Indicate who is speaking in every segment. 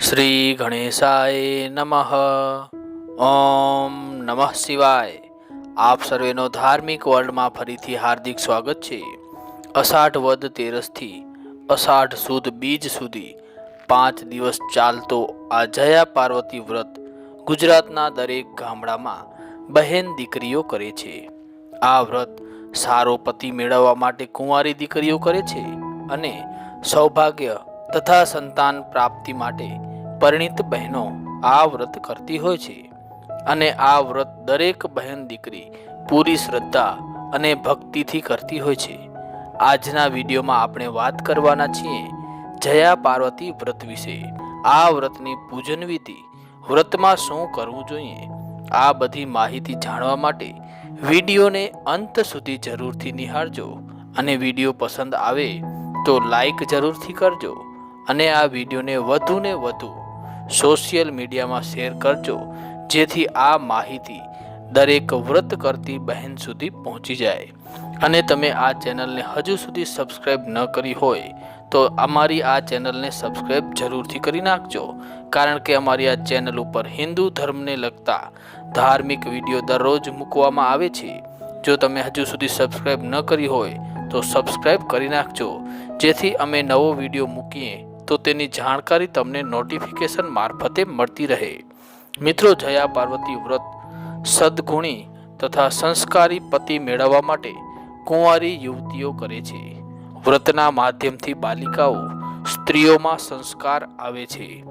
Speaker 1: શ્રી ગણેશાય નમઃ. ઓમ નમઃ શિવાય. આપ સર્વેનો ધાર્મિક વર્લ્ડમાં ફરીથી હાર્દિક સ્વાગત છે. અષાઢ વદ તેરસથી અષાઢ સુદ બીજ સુધી પાંચ દિવસ ચાલતો આ જયા પાર્વતી વ્રત ગુજરાતના દરેક ગામડામાં બહેન દીકરીઓ કરે છે. આ વ્રત સારો પતિ મેળવવા માટે કુંવારી દીકરીઓ કરે છે અને સૌભાગ્ય તથા સંતાન પ્રાપ્તિ માટે પરિણીત બહેનો આ વ્રત કરતી હોય છે અને આ વ્રત દરેક બહેન દીકરી પૂરી શ્રદ્ધા અને ભક્તિથી કરતી હોય છે. આજના વિડીયોમાં આપણે વાત કરવાના છીએ જયા પાર્વતી વ્રત વિશે. આ વ્રતની પૂજન વિધિ વ્રતમાં શું કરવું જોઈએ? આ બધી માહિતી જાણવા માટે વિડીયોને અંત સુધી જરૂરથી નિહાળજો અને વીડિયો પસંદ આવે તો લાઈક જરૂરથી કરજો અને આ વિડીયોને વધુને વધુ સોશિયલ મીડિયામાં શેર કરજો, જેથી આ માહિતી દરેક વ્રત કરતી બહેન સુધી પહોંચી જાય. અને તમે આ ચેનલને હજુ સુધી સબસ્ક્રાઈબ ન કરી હોય, તો અમારી આ ચેનલને સબસ્ક્રાઈબ જરૂરથી કરી નાખજો. કારણ કે અમારી આ ચેનલ ઉપર હિન્દુ ધર્મને લગતા ધાર્મિક વીડિયો દરરોજ મૂકવામાં આવે છે. જો તમે હજુ સુધી સબસ્ક્રાઈબ ન કરી હોય, તો સબસ્ક્રાઈબ કરી નાખજો. જેથી અમે નવો વીડિયો મૂકીએ તો તેની જાણકારી તમને નોટિફિકેશન મારફતે મળતી રહે. મિત્રો, જયા પાર્વતી વ્રત, સદગુણી તથા સંસ્કારી પતિ મેળવવા માટે કુંવારી યુવતીઓ કરે છે. વ્રતના માધ્યમથી બાલિકાઓ સ્ત્રીઓમાં સંસ્કાર આવે છે.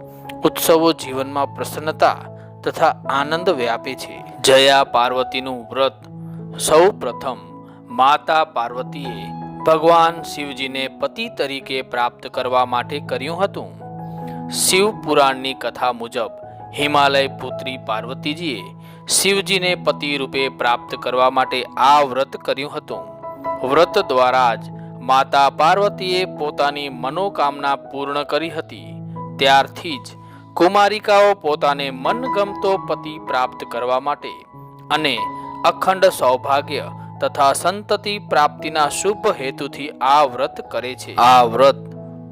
Speaker 1: ઉત્સવો જીવનમાં પ્રસન્નતા તથા આનંદ વ્યાપે છે. જયા પાર્વતીનું વ્રત સૌ પ્રથમ માતા પાર્વતીએ ભગવાન શિવજીને પતિ તરીકે પ્રાપ્ત કરવા માટે કર્યું હતું. શિવ પુરાણની કથા મુજબ હિમાલય પુત્રી પાર્વતીજીએ શિવજીને પતિ રૂપે પ્રાપ્ત કરવા માટે આ વ્રત કર્યું હતું. વ્રત દ્વારા જ માતા પાર્વતીએ પોતાની મનોકામના પૂર્ણ કરી હતી. ત્યારથી જ કુમારિકાઓ પોતાને મનગમતો પતિ પ્રાપ્ત કરવા માટે અને અખંડ સૌભાગ્ય તથા સંતતિ પ્રાપ્તિના શુભ હેતુથી આ વ્રત કરે છે. આ વ્રત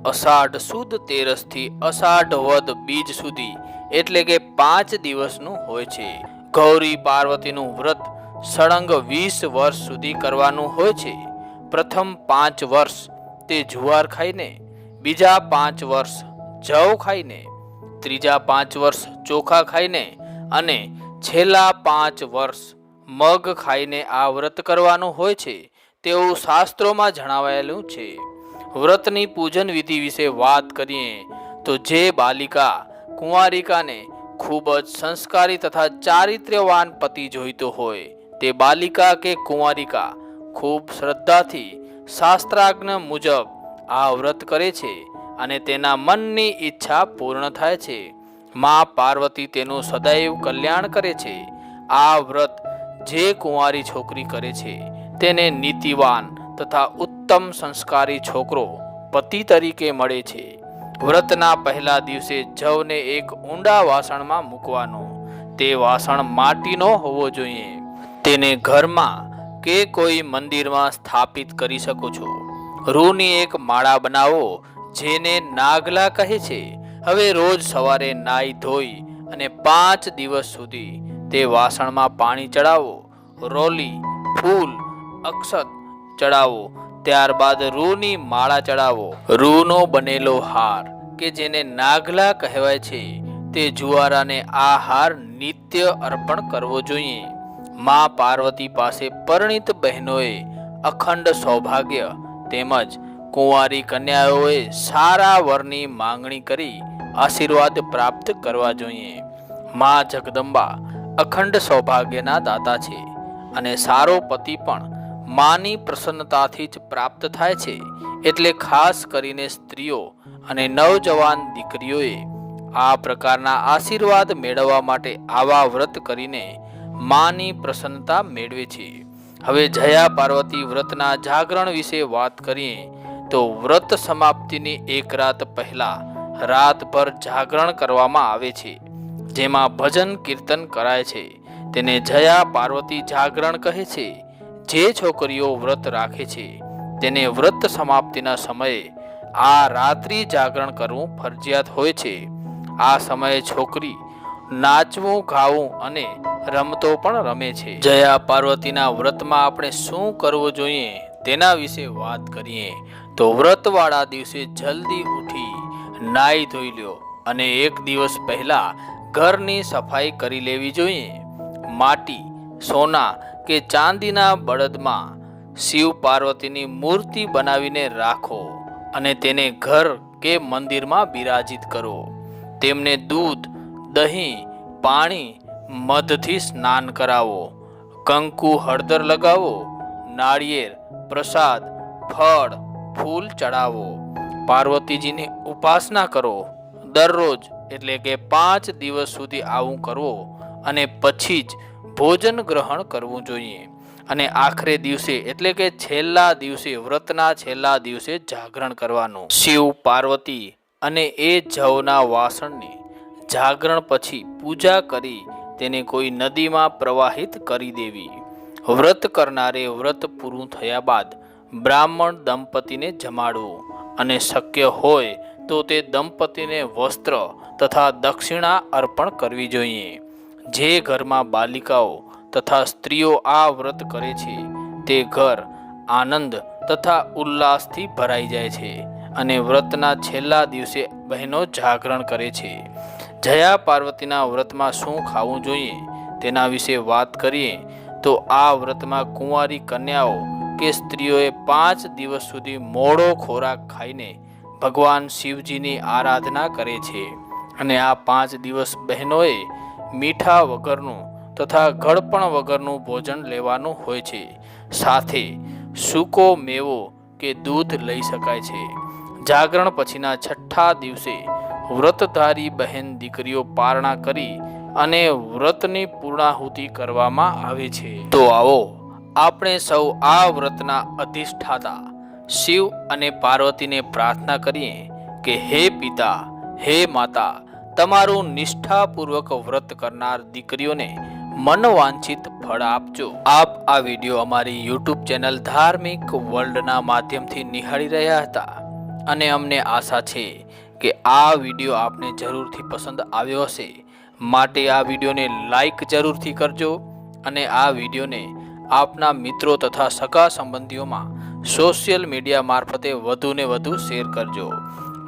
Speaker 1: અષાઢ સુદ તેરસથી અષાઢ વદ બીજ સુધી એટલે કે પાંચ દિવસનું હોય છે. ગૌરી પાર્વતીનું વ્રત સળંગ વીસ વર્ષ સુધી કરવાનું હોય છે. પ્રથમ પાંચ વર્ષ તે જુવાર ખાઈને બીજા પાંચ વર્ષ જવ ખાઈને ત્રીજા પાંચ વર્ષ ચોખા ખાઈને અને છેલ્લા પાંચ વર્ષ મગ ખાઈને આ વ્રત કરવાનું હોય છે, તેવું શાસ્ત્રોમાં જણાવાયેલું છે. વ્રતની પૂજન વિધિ વિશે વાત કરીએ, તો જે બાલિકા, કુંવારિકાને ખૂબ જ સંસ્કારી તથા ચારિત્ર્યવાન પતિ જોઈતો હોય, તે બાલિકા કે કુંવારિકા ખૂબ શ્રદ્ધાથી શાસ્ત્રાજ્ઞ મુજબ આ વ્રત કરે છે અને તેના મનની ઈચ્છા પૂર્ણ થાય છે. મા પાર્વતી તેનું સદૈવ કલ્યાણ કરે છે. આ વ્રત જે કુંવારી છોકરી કરે છે, તેને નીતિવાન તથા ઉત્તમ સંસ્કારી છોકરો પતિ તરીકે મળે છે. વ્રતના પહેલા દિવસે જવને એક ઊંડા વાસણમાં મૂકવાનો. તે વાસણ માટીનો હોવો જોઈએ. તેને ઘરમાં કે કોઈ મંદિરમાં સ્થાપિત કરી શકો છો. રૂની એક માળા બનાવો, જેને નાગલા કહે છે. હવે રોજ સવારે નાઈ ધોઈ અને પાંચ દિવસ સુધી તે વાસણમાં પાણી ચડાવો, રોલી, ફૂલ, અક્ષત ચડાવો, ત્યારબાદ રૂની માળા ચડાવો. રૂનો બનેલો હાર, કે જેને નાગલા કહેવાય છે, તે જુવારાને આ હાર નિત્ય અર્પણ કરવો જોઈએ. મા પાર્વતી પાસે પરિણીત બહેનોએ અખંડ સૌભાગ્ય તેમજ કુંવારી કન્યાઓએ સારા વરની માંગણી કરી આશીર્વાદ પ્રાપ્ત કરવા જોઈએ. મા જગદંબા અખંડ સૌભાગ્યના દાતા છે અને સારો પતિ પણ માની પ્રસન્નતાથી જ પ્રાપ્ત થાય છે એટલે ખાસ કરીને સ્ત્રીઓ અને નવજવાન દીકરીઓએ આ પ્રકારના આશીર્વાદ મેળવવા માટે આવા વ્રત કરીને માની પ્રસન્નતા મેળવે છે. હવે જયા પાર્વતી વ્રતના જાગરણ વિશે વાત કરીએ તો વ્રત સમાપ્તિની એક રાત પહેલા રાતભર જાગરણ કરવામાં આવે છે. જેમાં ભજન કીર્તન કરાય છે. તેને જયા પાર્વતી જાગરણ કહે છે, જે છોકરીઓ વ્રત રાખે છે, તેને વ્રત સમાપ્તિના સમયે આ રાત્રિ જાગરણ કરવું ફરજિયાત હોય છે. આ સમયે છોકરી નાચવું, ગાવું અને રમતો પણ રમે છે. જયા પાર્વતીના વ્રતમાં આપણે શું કરવું જોઈએ તેના વિશે વાત કરીએ. તો વ્રતવાળા દિવસે જલ્દી ઉઠી નાઈ ધોઈ લ્યો અને એક દિવસ પહેલા ઘરની સફાઈ કરી લેવી જોઈએ. માટી, સોના કે ચાંદીના બળદમાં શિવ પાર્વતીની મૂર્તિ બનાવીને રાખો અને તેને ઘર કે મંદિરમાં બિરાજિત કરો. તેમને દૂધ, દહીં, પાણી, મધથી સ્નાન કરાવો. કંકુ હળદર લગાવો. નાળિયેર, પ્રસાદ, ફળ, ફૂલ ચડાવો. પાર્વતીજીની ઉપાસના કરો. દરરોજ એટલે કે પાંચ દિવસ સુધી આવું કરવો અને પછી જ ભોજન ગ્રહણ કરવું જોઈએ. અને આખરે દિવસે એટલે કે છેલ્લા દિવસે, વ્રતના છેલ્લા દિવસે જાગરણ કરવાનું. શિવ, પાર્વતી અને એ જવના વાસણને જાગરણ પછી પૂજા કરી તેને કોઈ નદીમાં પ્રવાહિત કરી દેવી. વ્રત કરનારે વ્રત પૂરું થયા બાદ બ્રાહ્મણ દંપતીને જમાડવું. અને શક્ય હોય તો તે દંપતીને વસ્ત્ર તથા દક્ષિણા અર્પણ કરવી જોઈએ. જે ઘરમાં બાલિકાઓ તથા સ્ત્રીઓ આ વ્રત કરે છે, તે ઘર આનંદ તથા ઉલ્લાસથી ભરાઈ જાય છે અને વ્રતના છેલ્લા દિવસે બહેનો જાગરણ કરે છે. જયા પાર્વતીના વ્રતમાં શું ખાવું જોઈએ તેના વિશે વાત કરીએ, તો આ વ્રતમાં કુંવારી કન્યાઓ કે સ્ત્રીઓએ પાંચ દિવસ સુધી મોડો ખોરાક ખાઈને ભગવાન શિવજીની આરાધના કરે છે. અને આ પાંચ દિવસ બહેનોએ મીઠા વગરનું તથા ગળપણ વગરનું ભોજન લેવાનું હોય છે. સાથે સૂકો મેવો કે દૂધ લઈ શકાય છે. જાગરણ પછીના છઠ્ઠા દિવસે વ્રતધારી બહેન દીકરીઓ પારણા કરી અને વ્રતની પૂર્ણાહુતિ કરવામાં આવે છે. તો આવો, આપણે સૌ આ વ્રતના અધિષ્ઠાતા શિવ અને પાર્વતીને પ્રાર્થના કરીએ કે હે પિતા, હે માતા તમારું નિષ્ઠાપૂર્વક વ્રત કરનાર દીકરીઓને મનવાંછિત ફળ આપજો. આપ આ વીડિયો અમારી યુટ્યુબ ચેનલ ધાર્મિક વર્લ્ડના માધ્યમથી નિહાળી રહ્યા હતા અને અમને આશા છે કે આ વીડિયો આપને જરૂરથી પસંદ આવ્યો હશે. માટે આ વિડીયોને લાઈક જરૂરથી કરજો અને આ વિડીયોને આપના મિત્રો તથા સગા સંબંધીઓમાં સોશિયલ મીડિયા મારફતે વધુને વધુ શેર કરજો.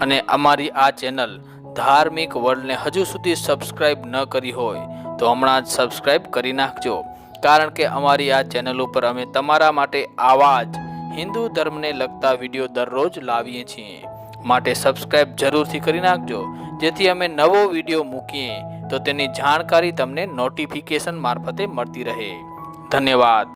Speaker 1: અને અમારી આ ચેનલ ધાર્મિક વર્લ્ડને હજુ સુધી સબસ્ક્રાઇબ ન કરી હોય, તો હમણાં જ સબસ્ક્રાઇબ કરી નાખજો. કારણ કે અમારી આ ચેનલ ઉપર અમે તમારા માટે આવા જ હિન્દુ ધર્મને લગતા વીડિયો દરરોજ લાવીએ છીએ. માટે સબસ્ક્રાઇબ જરૂરથી કરી નાખજો. જેથી અમે નવો વીડિયો મૂકીએ, તો તેની જાણકારી તમને નોટિફિકેશન મારફતે મળતી રહે. ધન્યવાદ.